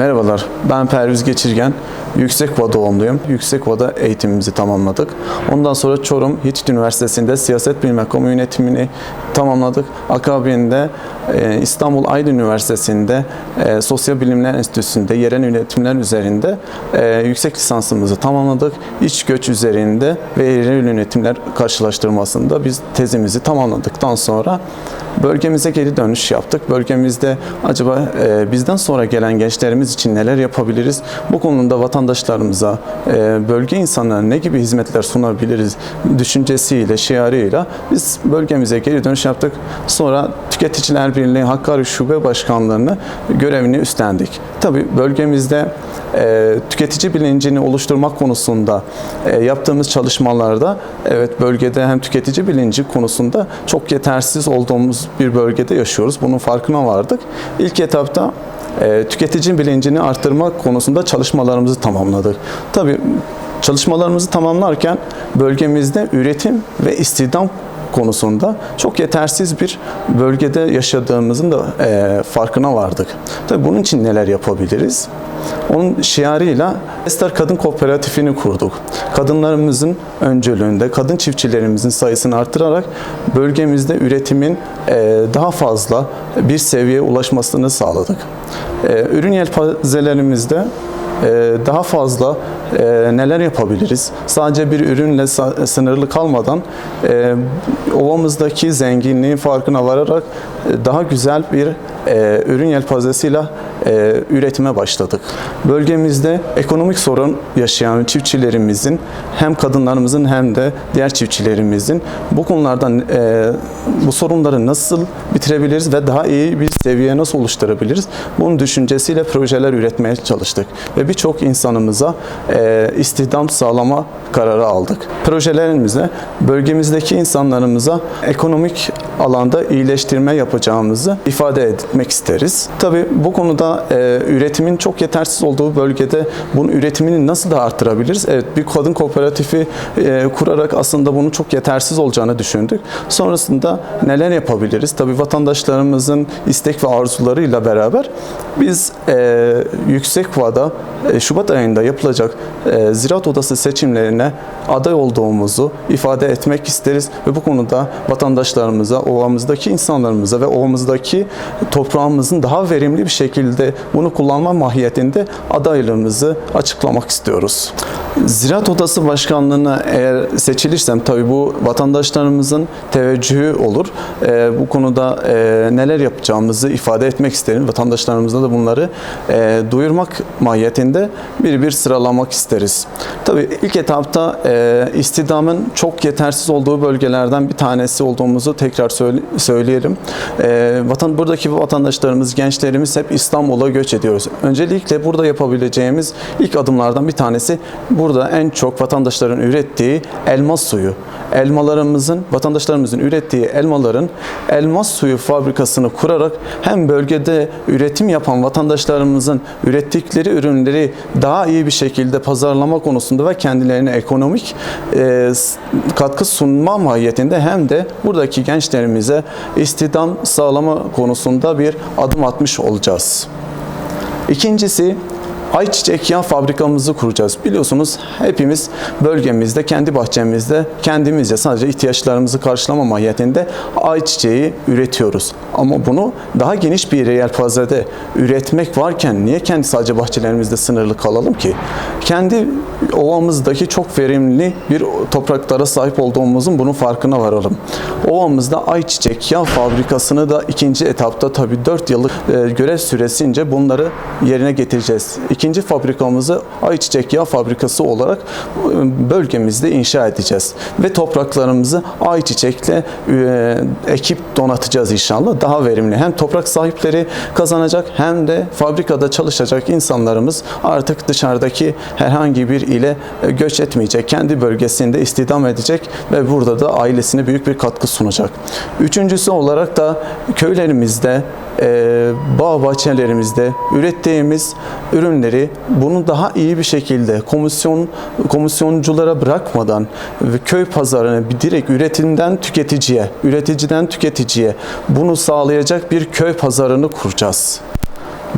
Merhabalar, ben Perviz Geçirgen. Yüksekova doğumluyum. Yüksekova'da eğitimimizi tamamladık. Ondan sonra Çorum Hitit Üniversitesi'nde siyaset bilimi kamu yönetimini tamamladık. Akabinde e, İstanbul Aydın Üniversitesi'nde e, Sosyal Bilimler Enstitüsü'nde yerel yönetimler üzerinde e, yüksek lisansımızı tamamladık. İç göç üzerinde ve yerel yönetimler karşılaştırmasında biz tezimizi tamamladıktan sonra bölgemize geri dönüş yaptık. Bölgemizde acaba e, bizden sonra gelen gençlerimiz için neler yapabiliriz? Bu konuda vatandaşlarımıza, e, bölge insanlarına ne gibi hizmetler sunabiliriz düşüncesiyle, şiarıyla biz bölgemize geri dönüş yaptık. Sonra Tüketiciler Birliği Hakkari Şube Başkanlığı'nı görevini üstlendik. Tabii bölgemizde e, tüketici bilincini oluşturmak konusunda e, yaptığımız çalışmalarda evet bölgede hem tüketici bilinci konusunda çok yetersiz olduğumuz bir bölgede yaşıyoruz. Bunun farkına vardık. İlk etapta e, tüketici bilincini arttırmak konusunda çalışmalarımızı tamamladık. Tabii çalışmalarımızı tamamlarken bölgemizde üretim ve istihdam konusunda çok yetersiz bir bölgede yaşadığımızın da e, farkına vardık. Tabii bunun için neler yapabiliriz? Onun şiarıyla Ester Kadın Kooperatifini kurduk. Kadınlarımızın öncülüğünde kadın çiftçilerimizin sayısını artırarak bölgemizde üretimin e, daha fazla bir seviyeye ulaşmasını sağladık. E, ürün yelpazelerimizde daha fazla e, neler yapabiliriz? Sadece bir ürünle sınırlı kalmadan e, ovamızdaki zenginliğin farkına vararak e, daha güzel bir ürün yelpazesiyle e, üretime başladık. Bölgemizde ekonomik sorun yaşayan çiftçilerimizin hem kadınlarımızın hem de diğer çiftçilerimizin bu konulardan e, bu sorunları nasıl bitirebiliriz ve daha iyi bir seviye nasıl oluşturabiliriz? Bunun düşüncesiyle projeler üretmeye çalıştık ve birçok insanımıza e, istihdam sağlama kararı aldık. Projelerimizde bölgemizdeki insanlarımıza ekonomik alanda iyileştirme yapacağımızı ifade etmek isteriz. Tabii bu konuda e, üretimin çok yetersiz olduğu bölgede bunun üretimini nasıl da arttırabiliriz? Evet bir kadın kooperatifi e, kurarak aslında bunun çok yetersiz olacağını düşündük. Sonrasında neler yapabiliriz? Tabii vatandaşlarımızın istek ve arzularıyla beraber biz e, yüksek vada Şubat ayında yapılacak e, Ziraat Odası seçimlerine aday olduğumuzu ifade etmek isteriz ve bu konuda vatandaşlarımıza, ovamızdaki insanlarımıza ve ovamızdaki toprağımızın daha verimli bir şekilde bunu kullanma mahiyetinde adaylığımızı açıklamak istiyoruz. Ziraat Odası Başkanlığı'na eğer seçilirsem tabii bu vatandaşlarımızın teveccühü olur. E, bu konuda e, neler yapacağımızı ifade etmek isterim. Vatandaşlarımıza da bunları e, duyurmak mahiyetinde bir bir sıralamak isteriz. Tabii ilk etapta e, istihdamın çok yetersiz olduğu bölgelerden bir tanesi olduğumuzu tekrar söyle- söyleyelim. E, vatan buradaki vatandaşlarımız, gençlerimiz hep İstanbul'a göç ediyoruz. Öncelikle burada yapabileceğimiz ilk adımlardan bir tanesi burada en çok vatandaşların ürettiği elmas suyu. Elmalarımızın, vatandaşlarımızın ürettiği elmaların elmas suyu fabrikasını kurarak hem bölgede üretim yapan vatandaşlarımızın ürettikleri ürünleri daha iyi bir şekilde pazarlama konusunda ve kendilerine ekonomik e, katkı sunma mahiyetinde hem de buradaki gençlerimize istihdam sağlama konusunda bir adım atmış olacağız. İkincisi ayçiçek yağı fabrikamızı kuracağız. Biliyorsunuz hepimiz bölgemizde, kendi bahçemizde kendimizce sadece ihtiyaçlarımızı karşılama mahiyetinde ayçiçeği üretiyoruz. Ama bunu daha geniş bir yelpazede üretmek varken niye kendi sadece bahçelerimizde sınırlı kalalım ki? Kendi ovamızdaki çok verimli bir topraklara sahip olduğumuzun bunun farkına varalım. Ovamızda ayçiçek yağı fabrikasını da ikinci etapta tabii 4 yıllık e, görev süresince bunları yerine getireceğiz. İkinci fabrikamızı ayçiçek yağı fabrikası olarak e, bölgemizde inşa edeceğiz. Ve topraklarımızı ayçiçekle e, ekip donatacağız inşallah. Daha verimli. Hem toprak sahipleri kazanacak hem de fabrikada çalışacak insanlarımız artık dışarıdaki herhangi bir ile e, göç etmeyecek. Kendi bölgesinde istihdam edecek ve burada da ailesine büyük bir katkı sunacak. Üçüncüsü olarak da köylerimizde, bağ bahçelerimizde ürettiğimiz ürünleri bunu daha iyi bir şekilde komisyon komisyonculara bırakmadan köy pazarına bir direkt üretimden tüketiciye, üreticiden tüketiciye bunu sağlayacak bir köy pazarını kuracağız.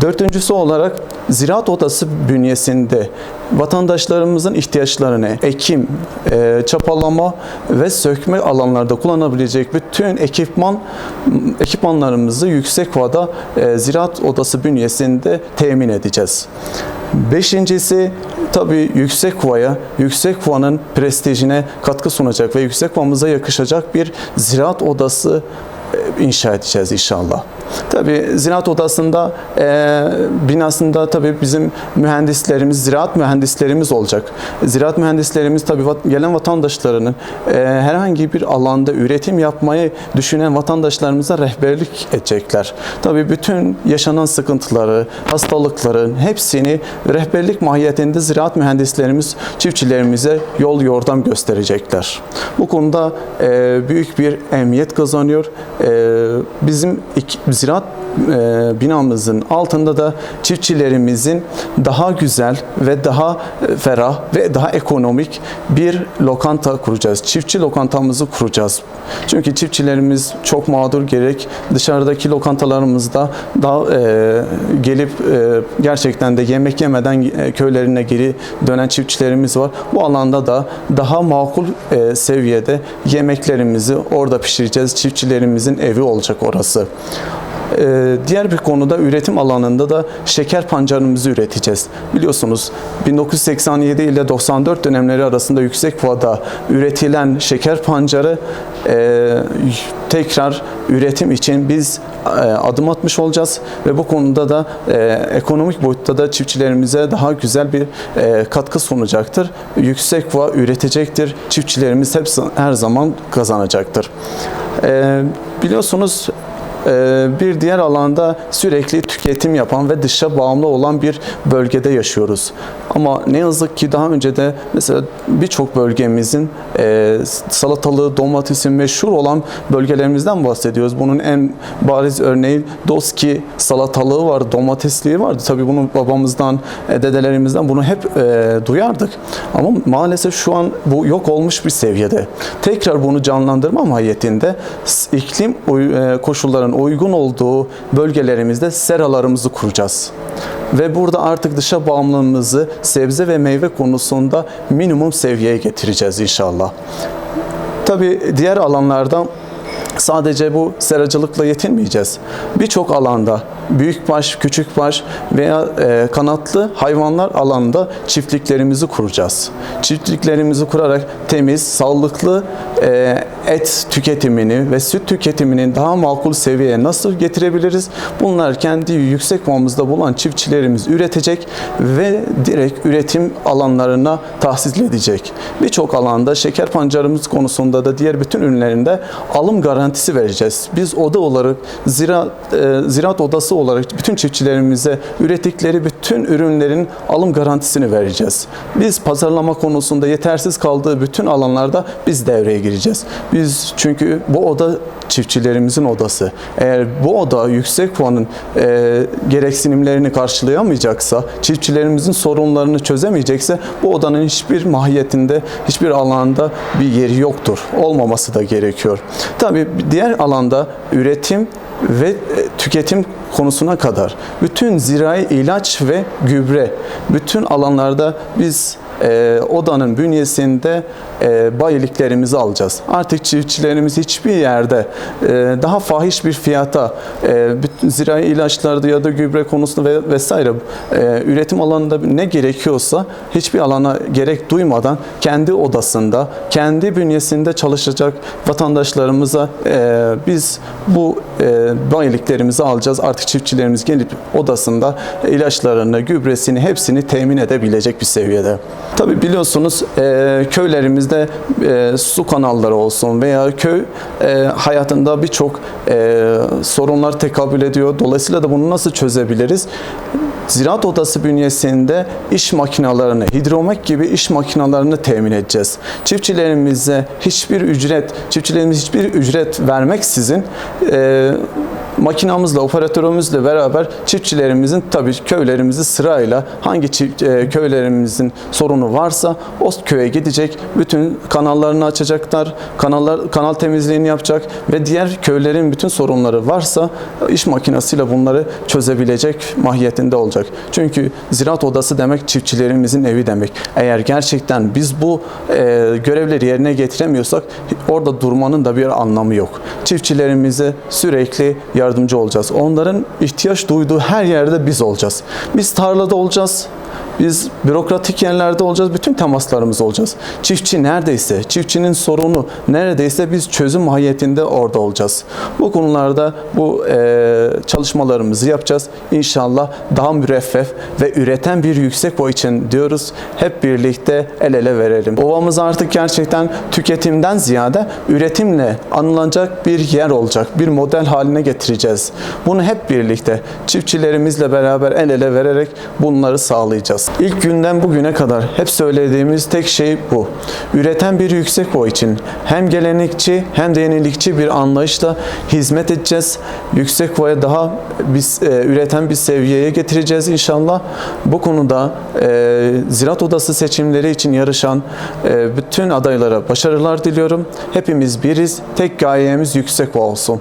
Dördüncüsü olarak Ziraat Odası bünyesinde vatandaşlarımızın ihtiyaçlarını ekim, e, çapalama ve sökme alanlarda kullanabilecek bütün ekipman ekipmanlarımızı yüksek vada e, Ziraat Odası bünyesinde temin edeceğiz. Beşincisi tabii Yüksek Va'ya, Yüksek Va'nın prestijine katkı sunacak ve Yüksek Va'mıza yakışacak bir ziraat odası inşa edeceğiz inşallah. Tabii ziraat odasında e, binasında tabii bizim mühendislerimiz, ziraat mühendislerimiz olacak. Ziraat mühendislerimiz tabii vat- gelen vatandaşlarının e, herhangi bir alanda üretim yapmayı düşünen vatandaşlarımıza rehberlik edecekler. Tabii bütün yaşanan sıkıntıları, hastalıkların hepsini rehberlik mahiyetinde ziraat mühendislerimiz çiftçilerimize yol yordam gösterecekler. Bu konuda e, büyük bir emniyet kazanıyor. E, bizim iki- ziraat binamızın altında da çiftçilerimizin daha güzel ve daha e, ferah ve daha ekonomik bir lokanta kuracağız. Çiftçi lokantamızı kuracağız. Çünkü çiftçilerimiz çok mağdur gerek dışarıdaki lokantalarımızda daha e, gelip e, gerçekten de yemek yemeden e, köylerine geri dönen çiftçilerimiz var. Bu alanda da daha makul e, seviyede yemeklerimizi orada pişireceğiz. Çiftçilerimizin evi olacak orası. Ee, Diğer bir konuda üretim alanında da şeker pancarımızı üreteceğiz. Biliyorsunuz 1987 ile 94 dönemleri arasında yüksek vada üretilen şeker pancarı e, tekrar üretim için biz e, adım atmış olacağız ve bu konuda da e, ekonomik boyutta da çiftçilerimize daha güzel bir katkı sunacaktır. Yüksek va üretecektir. Çiftçilerimiz hepsi her zaman kazanacaktır. Biliyorsunuz bir diğer alanda sürekli tüketim yapan ve dışa bağımlı olan bir bölgede yaşıyoruz. Ama ne yazık ki daha önce de mesela birçok bölgemizin e, salatalığı, domatesi meşhur olan bölgelerimizden bahsediyoruz. Bunun en bariz örneği Doski salatalığı var, domatesliği vardı. Tabii bunu babamızdan, e, dedelerimizden bunu hep e, duyardık. Ama maalesef şu an bu yok olmuş bir seviyede. Tekrar bunu canlandırma mahiyetinde iklim uy- koşullarının uygun olduğu bölgelerimizde seralarımızı kuracağız. Ve burada artık dışa bağımlılığımızı sebze ve meyve konusunda minimum seviyeye getireceğiz inşallah. Tabii diğer alanlarda sadece bu seracılıkla yetinmeyeceğiz. Birçok alanda büyükbaş, küçükbaş veya e, kanatlı hayvanlar alanında çiftliklerimizi kuracağız. Çiftliklerimizi kurarak temiz, sağlıklı e, et tüketimini ve süt tüketiminin daha makul seviyeye nasıl getirebiliriz? Bunlar kendi yüksek mağımızda bulan çiftçilerimiz üretecek ve direkt üretim alanlarına tahsis edecek. Birçok alanda şeker pancarımız konusunda da diğer bütün ürünlerinde alım garantisi vereceğiz. Biz oda olarak ziraat, e, ziraat odası olarak bütün çiftçilerimize ürettikleri bütün ürünlerin alım garantisini vereceğiz. Biz pazarlama konusunda yetersiz kaldığı bütün alanlarda biz devreye gireceğiz. Biz çünkü bu oda çiftçilerimizin odası. Eğer bu oda yüksek puanın e, gereksinimlerini karşılayamayacaksa, çiftçilerimizin sorunlarını çözemeyecekse bu odanın hiçbir mahiyetinde, hiçbir alanda bir yeri yoktur. Olmaması da gerekiyor. Tabii diğer alanda üretim ve e, tüketim konusuna kadar bütün zirai ilaç ve gübre bütün alanlarda biz e, odanın bünyesinde e, bayiliklerimizi alacağız. Artık çiftçilerimiz hiçbir yerde e, daha fahiş bir fiyata e, bütün zirai ilaçlarda ya da gübre konusunda ve vesaire e, üretim alanında ne gerekiyorsa hiçbir alana gerek duymadan kendi odasında, kendi bünyesinde çalışacak vatandaşlarımıza e, biz bu e, bayiliklerimizi alacağız. Artık çiftçilerimiz gelip odasında ilaçlarını, gübresini hepsini temin edebilecek bir seviyede. Tabi biliyorsunuz e, köylerimizde e, su kanalları olsun veya köy e, hayatında birçok e, sorunlar tekabül ediyor. Dolayısıyla da bunu nasıl çözebiliriz? Ziraat Odası bünyesinde iş makinalarını, hidromek gibi iş makinalarını temin edeceğiz. Çiftçilerimize hiçbir ücret, çiftçilerimiz hiçbir ücret vermeksizin e, makinamızla, operatörümüzle beraber çiftçilerimizin tabii köylerimizi sırayla hangi çift, e, köylerimizin sorunu varsa o köye gidecek, bütün kanallarını açacaklar, kanallar kanal temizliğini yapacak ve diğer köylerin bütün sorunları varsa iş makinesiyle bunları çözebilecek mahiyetinde olacak. Olacak. Çünkü ziraat odası demek çiftçilerimizin evi demek. Eğer gerçekten biz bu e, görevleri yerine getiremiyorsak orada durmanın da bir anlamı yok. Çiftçilerimize sürekli yardımcı olacağız. Onların ihtiyaç duyduğu her yerde biz olacağız. Biz tarlada olacağız. Biz bürokratik yerlerde olacağız, bütün temaslarımız olacağız. Çiftçi neredeyse, çiftçinin sorunu neredeyse biz çözüm mahiyetinde orada olacağız. Bu konularda bu e, çalışmalarımızı yapacağız. İnşallah daha müreffeh ve üreten bir yüksek boy için diyoruz. Hep birlikte el ele verelim. Ovamız artık gerçekten tüketimden ziyade üretimle anılacak bir yer olacak. Bir model haline getireceğiz. Bunu hep birlikte çiftçilerimizle beraber el ele vererek bunları sağlayacağız. İlk günden bugüne kadar hep söylediğimiz tek şey bu. Üreten bir yüksek boy için hem gelenekçi hem de yenilikçi bir anlayışla hizmet edeceğiz. Yüksek boya daha biz e, üreten bir seviyeye getireceğiz inşallah. Bu konuda e, Ziraat Odası seçimleri için yarışan e, bütün adaylara başarılar diliyorum. Hepimiz biriz. Tek gayemiz yüksek boğa olsun.